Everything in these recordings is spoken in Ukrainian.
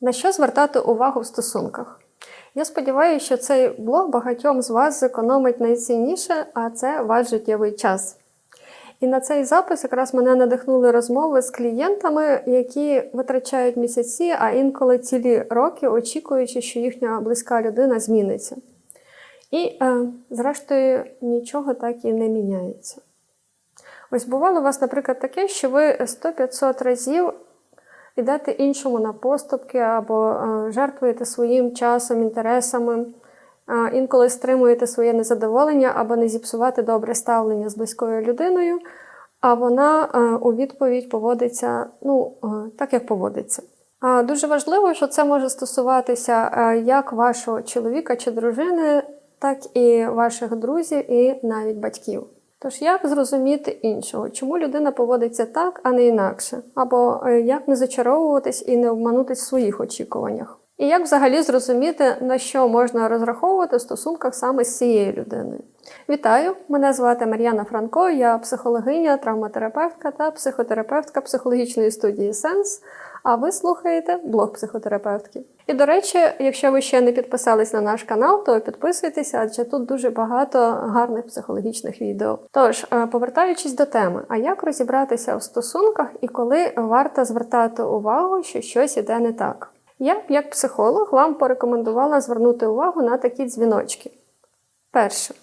На що звертати увагу в стосунках? Я сподіваюся, що цей блог багатьом з вас зекономить найцінніше, а це ваш життєвий час. І на цей запис якраз мене надихнули розмови з клієнтами, які витрачають місяці, а інколи цілі роки, очікуючи, що їхня близька людина зміниться. І, е, зрештою, нічого так і не міняється. Ось бувало у вас, наприклад, таке, що ви 100-500 разів йдете іншому на поступки або е, жертвуєте своїм часом, інтересами, е, інколи стримуєте своє незадоволення або не зіпсувати добре ставлення з близькою людиною, а вона е, у відповідь поводиться ну, так, як поводиться. Дуже важливо, що це може стосуватися як вашого чоловіка чи дружини, так і ваших друзів, і навіть батьків. Тож як зрозуміти іншого, чому людина поводиться так, а не інакше, або е, як не зачаровуватись і не обманутись в своїх очікуваннях? І як взагалі зрозуміти, на що можна розраховувати в стосунках саме з цією людиною? Вітаю! Мене звати Мар'яна Франко, я психологиня, травматерапевтка та психотерапевтка психологічної студії Сенс. А ви слухаєте блог психотерапевтки. І до речі, якщо ви ще не підписались на наш канал, то підписуйтеся, адже тут дуже багато гарних психологічних відео. Тож, е, повертаючись до теми, а як розібратися в стосунках і коли варто звертати увагу, що щось іде не так? Я б як психолог вам порекомендувала звернути увагу на такі дзвіночки. Перше,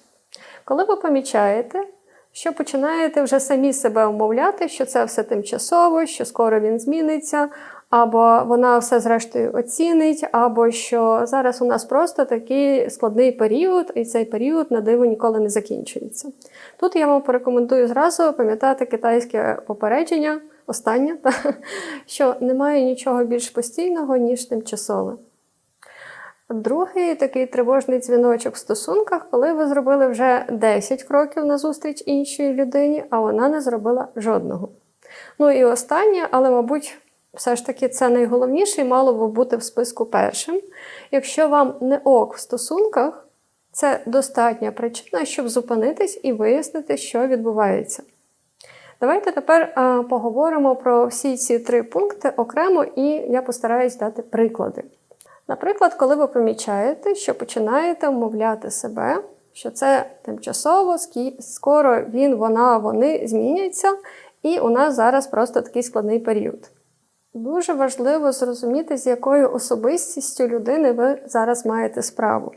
коли ви помічаєте, що починаєте вже самі себе умовляти, що це все тимчасово, що скоро він зміниться, або вона все зрештою оцінить, або що зараз у нас просто такий складний період, і цей період на диво ніколи не закінчується. Тут я вам порекомендую зразу пам'ятати китайське попередження, останнє, що немає нічого більш постійного, ніж тимчасове. Другий такий тривожний дзвіночок в стосунках, коли ви зробили вже 10 кроків назустріч іншій людині, а вона не зробила жодного. Ну і останнє, але, мабуть, все ж таки це найголовніше і мало би бути в списку першим. Якщо вам не ок в стосунках, це достатня причина, щоб зупинитись і вияснити, що відбувається. Давайте тепер а, поговоримо про всі ці три пункти окремо, і я постараюсь дати приклади. Наприклад, коли ви помічаєте, що починаєте вмовляти себе, що це тимчасово, скоро він, вона, вони зміняться, і у нас зараз просто такий складний період. Дуже важливо зрозуміти, з якою особистістю людини ви зараз маєте справу.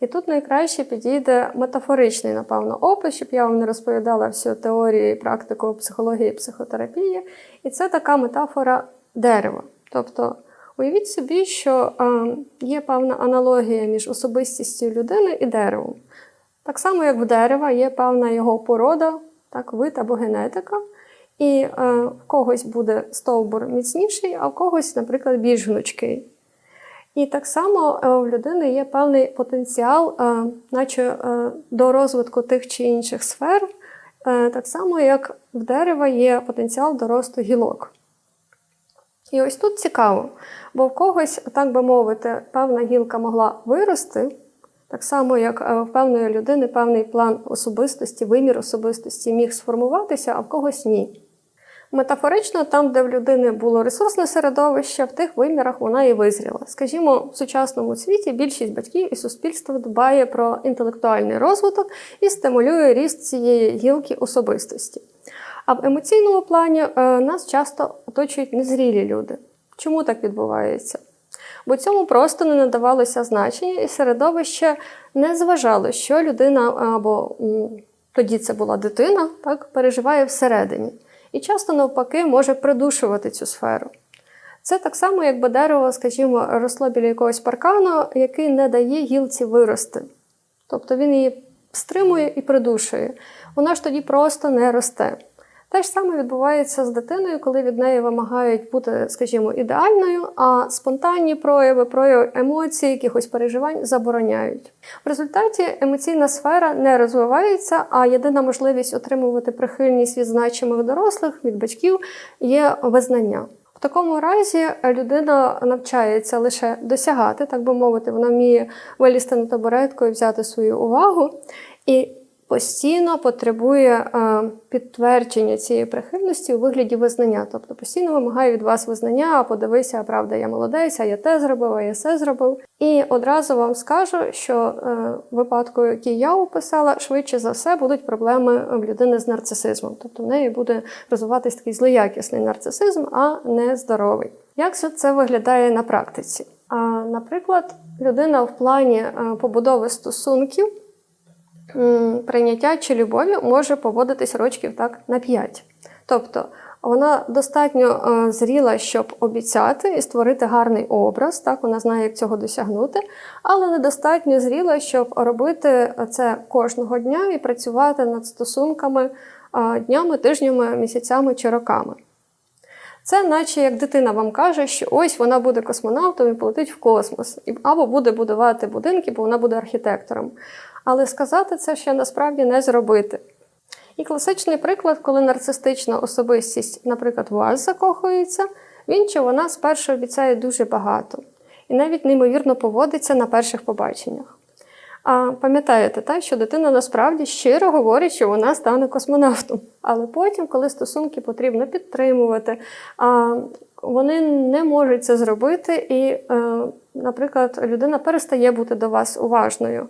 І тут найкраще підійде метафоричний, напевно, опис, щоб я вам не розповідала всю теорію і практику психології і психотерапії. І це така метафора дерева. Тобто, уявіть собі, що е, є певна аналогія між особистістю людини і деревом. Так само, як в дерева є певна його порода, так, вид або генетика. І е, в когось буде стовбур міцніший, а в когось, наприклад, більш гнучкий. І так само е, в людини є певний потенціал, е, наче е, до розвитку тих чи інших сфер, так само, як в дерева є потенціал до росту гілок. І ось тут цікаво, бо в когось, так би мовити, певна гілка могла вирости, так само, як в певної людини певний план особистості, вимір особистості міг сформуватися, а в когось ні. Метафорично, там, де в людини було ресурсне середовище, в тих вимірах вона і визріла. Скажімо, в сучасному світі більшість батьків і суспільства дбає про інтелектуальний розвиток і стимулює ріст цієї гілки особистості. А в емоційному плані е, нас часто оточують незрілі люди. Чому так відбувається? Бо цьому просто не надавалося значення, і середовище не зважало, що людина або тоді це була дитина, так, переживає всередині. І часто, навпаки, може придушувати цю сферу. Це так само, якби дерево, скажімо, росло біля якогось паркану, який не дає гілці вирости. Тобто він її стримує і придушує. Вона ж тоді просто не росте. Те ж саме відбувається з дитиною, коли від неї вимагають бути, скажімо, ідеальною, а спонтанні прояви, прояви емоцій, якихось переживань забороняють. В результаті емоційна сфера не розвивається, а єдина можливість отримувати прихильність від значимих дорослих, від батьків є визнання. В такому разі людина навчається лише досягати, так би мовити, вона вміє вилізти на табуретку і взяти свою увагу. І постійно потребує е, підтвердження цієї прихильності у вигляді визнання. Тобто постійно вимагає від вас визнання, а подивися, а правда, я молодець, а я те зробив, а я все зробив. І одразу вам скажу, що е, в випадку, який я описала, швидше за все будуть проблеми в людини з нарцисизмом. Тобто в неї буде розвиватись такий злоякісний нарцисизм, а не здоровий. Як же це виглядає на практиці? Наприклад, людина в плані е, побудови стосунків прийняття чи любові може поводитись рочків так на 5. Тобто вона достатньо е, зріла, щоб обіцяти і створити гарний образ, так вона знає, як цього досягнути, але недостатньо зріла, щоб робити це кожного дня і працювати над стосунками е, днями, тижнями, місяцями чи роками. Це наче як дитина вам каже, що ось вона буде космонавтом і полетить в космос, або буде будувати будинки, бо вона буде архітектором. Але сказати це ще насправді не зробити. І класичний приклад, коли нарцистична особистість, наприклад, в вас закохується, він чи вона спершу обіцяє дуже багато і навіть неймовірно поводиться на перших побаченнях. А пам'ятаєте, так, що дитина насправді щиро говорить, що вона стане космонавтом. Але потім, коли стосунки потрібно підтримувати, а, вони не можуть це зробити, і, е, наприклад, людина перестає бути до вас уважною.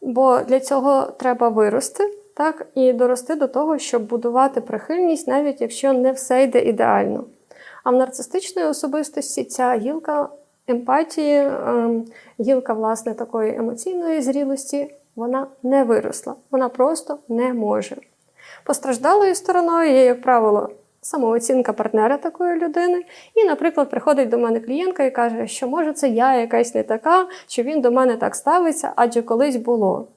Бо для цього треба вирости, так, і дорости до того, щоб будувати прихильність, навіть якщо не все йде ідеально. А в нарцистичної особистості ця гілка емпатії, ем, гілка власне такої емоційної зрілості, вона не виросла, вона просто не може. Постраждалою стороною є, як правило, самооцінка партнера такої людини. І, наприклад, приходить до мене клієнтка і каже, що може це я якась не така, що він до мене так ставиться, адже колись було.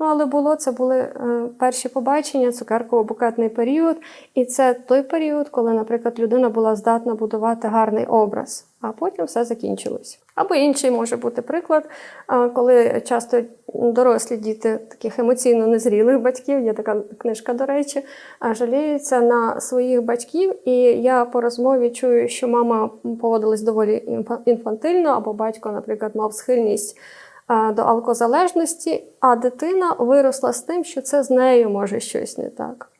Ну, але було це були е, перші побачення, цукерково-букетний період, і це той період, коли, наприклад, людина була здатна будувати гарний образ, а потім все закінчилось. Або інший може бути приклад, е, коли часто дорослі діти таких емоційно незрілих батьків, є така книжка, до речі, е, жаліються на своїх батьків, і я по розмові чую, що мама поводилась доволі інфантильно, або батько, наприклад, мав схильність до алкозалежності, а дитина виросла з тим, що це з нею може щось не так.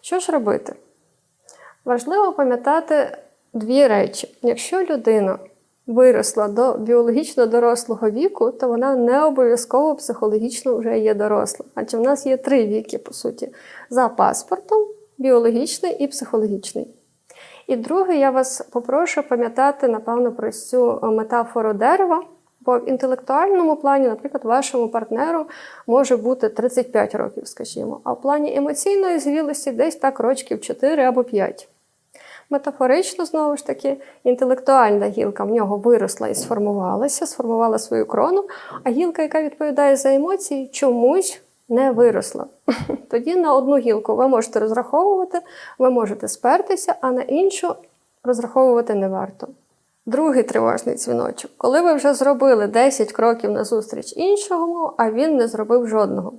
Що ж робити? Важливо пам'ятати дві речі. Якщо людина виросла до біологічно дорослого віку, то вона не обов'язково психологічно вже є доросла. Адже в нас є три віки, по суті: за паспортом, біологічний і психологічний. І друге, я вас попрошу пам'ятати, напевно, про цю метафору дерева. Бо в інтелектуальному плані, наприклад, вашому партнеру може бути 35 років, скажімо, а в плані емоційної зрілості десь так рочків 4 або 5. Метафорично, знову ж таки, інтелектуальна гілка в нього виросла і сформувалася, сформувала свою крону, а гілка, яка відповідає за емоції, чомусь не виросла. Тоді на одну гілку ви можете розраховувати, ви можете спертися, а на іншу розраховувати не варто. Другий тривожний дзвіночок, коли ви вже зробили 10 кроків назустріч іншому, а він не зробив жодного.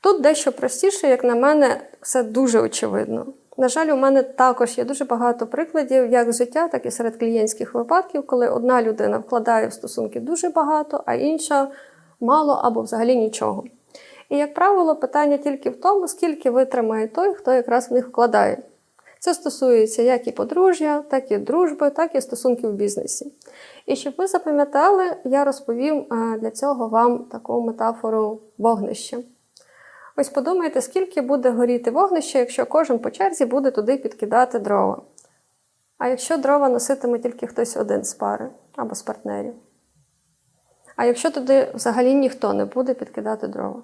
Тут дещо простіше, як на мене, все дуже очевидно. На жаль, у мене також є дуже багато прикладів, як з життя, так і серед клієнтських випадків, коли одна людина вкладає в стосунки дуже багато, а інша мало або взагалі нічого. І, як правило, питання тільки в тому, скільки витримає той, хто якраз в них вкладає. Це стосується як і подружжя, так і дружби, так і стосунків в бізнесі. І щоб ви запам'ятали, я розповім е, для цього вам таку метафору вогнища. Ось подумайте, скільки буде горіти вогнище, якщо кожен по черзі буде туди підкидати дрова. А якщо дрова носитиме тільки хтось один з пари або з партнерів. А якщо туди взагалі ніхто не буде підкидати дрова.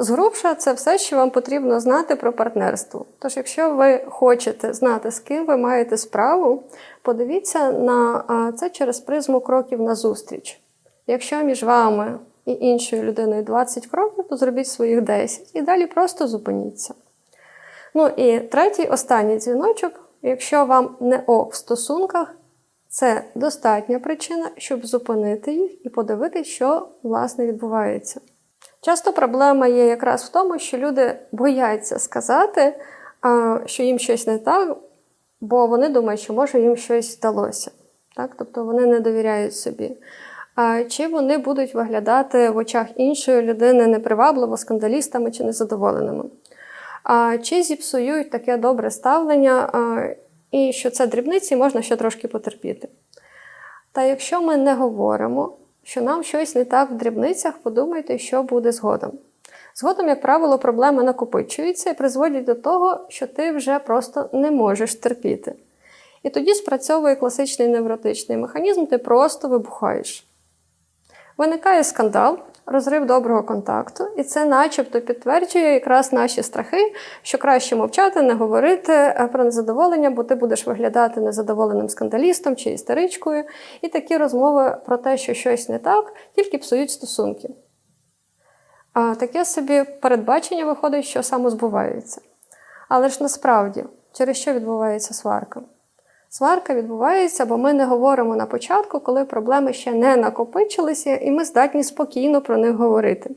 Згрубша це все, що вам потрібно знати про партнерство. Тож, якщо ви хочете знати, з ким ви маєте справу, подивіться на це через призму кроків на зустріч. Якщо між вами і іншою людиною 20 кроків, то зробіть своїх 10 і далі просто зупиніться. Ну і третій, останній дзвіночок, якщо вам не ок в стосунках, це достатня причина, щоб зупинити їх і подивитися, що власне відбувається. Часто проблема є якраз в тому, що люди бояться сказати, що їм щось не так, бо вони думають, що може їм щось вдалося. Так? Тобто вони не довіряють собі. Чи вони будуть виглядати в очах іншої людини непривабливо, скандалістами чи незадоволеними? Чи зіпсують таке добре ставлення, і що це дрібниці, можна ще трошки потерпіти? Та якщо ми не говоримо, що нам щось не так в дрібницях, подумайте, що буде згодом. Згодом, як правило, проблеми накопичуються і призводять до того, що ти вже просто не можеш терпіти. І тоді спрацьовує класичний невротичний механізм, ти просто вибухаєш. Виникає скандал, розрив доброго контакту, і це начебто підтверджує якраз наші страхи, що краще мовчати, не говорити е, про незадоволення, бо ти будеш виглядати незадоволеним скандалістом чи істеричкою. І такі розмови про те, що щось не так, тільки псують стосунки. А таке собі передбачення виходить, що самозбувається. Але ж насправді, через що відбувається сварка? Сварка відбувається, бо ми не говоримо на початку, коли проблеми ще не накопичилися, і ми здатні спокійно про них говорити.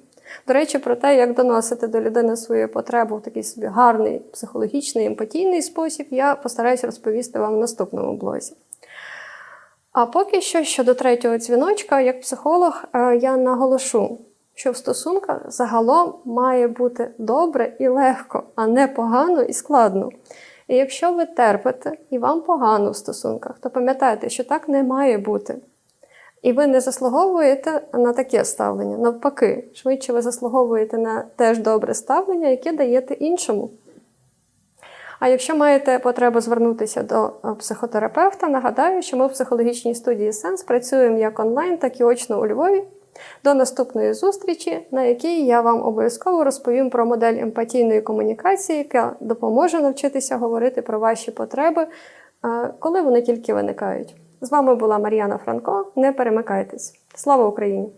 До речі, про те, як доносити до людини свою потребу в такий собі гарний психологічний, емпатійний спосіб, я постараюсь розповісти вам в наступному блозі. А поки що щодо третього дзвіночка, як психолог, е, я наголошу, що в стосунках загалом має бути добре і легко, а не погано і складно. І якщо ви терпите і вам погано в стосунках, то пам'ятайте, що так не має бути. І ви не заслуговуєте на таке ставлення. Навпаки, швидше ви заслуговуєте на теж добре ставлення, яке даєте іншому. А якщо маєте потребу звернутися до е, психотерапевта, нагадаю, що ми в психологічній студії Сенс працюємо як онлайн, так і очно у Львові. До наступної зустрічі, на якій я вам обов'язково розповім про модель емпатійної комунікації, яка допоможе навчитися говорити про ваші потреби, е, коли вони тільки виникають. З вами була Мар'яна Франко. Не перемикайтесь. Слава Україні!